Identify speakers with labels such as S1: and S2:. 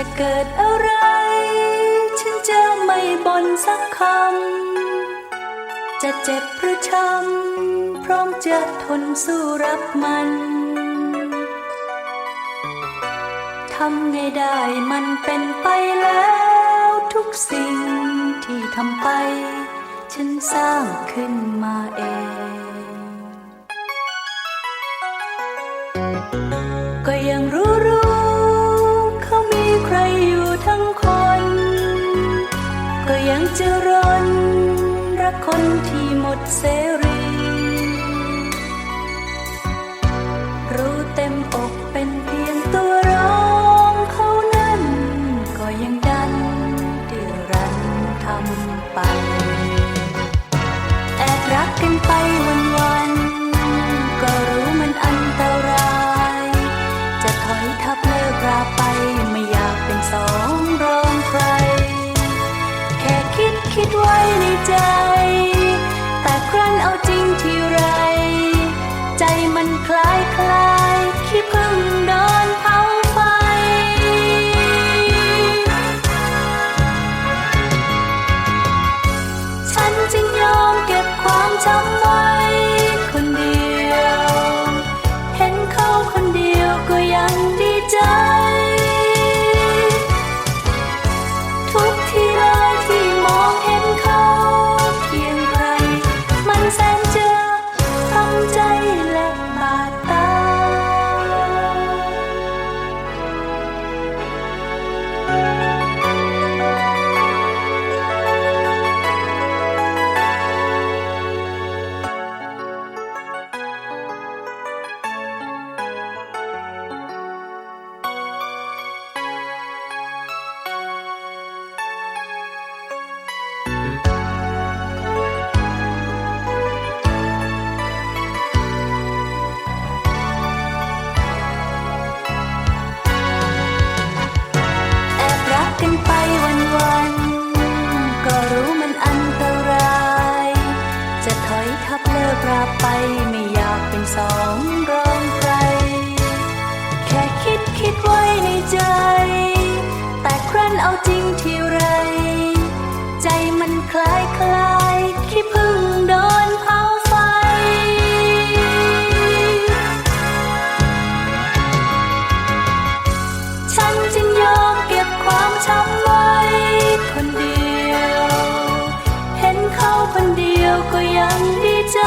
S1: จะเกิดอะไร ฉันจะไม่บ่นสักคำ จะเจ็บหรือช้ำพร้อมจะทนสู้รับมัน ทำไงได้มันเป็นไปแล้ว ทุกสิ่งที่ทำไป ฉันสร้างขึ้นมาเองก็ จะรนรักคนที่หมดเสรี ใจ แต่ครั้นเอาจริงทีไร ใจมันคล้ายคลายขี้พึ่งโดนเผาไฟ ฉันจึงยอมเก็บความจำ จริงทีไร ใจมันคล้ายคลายคิดพึ่งโดนเผาไฟ ฉันจึงยอมเก็บความช้ำไว้ คนเดียว เห็นเขาคนเดียวก็ยังดีใจ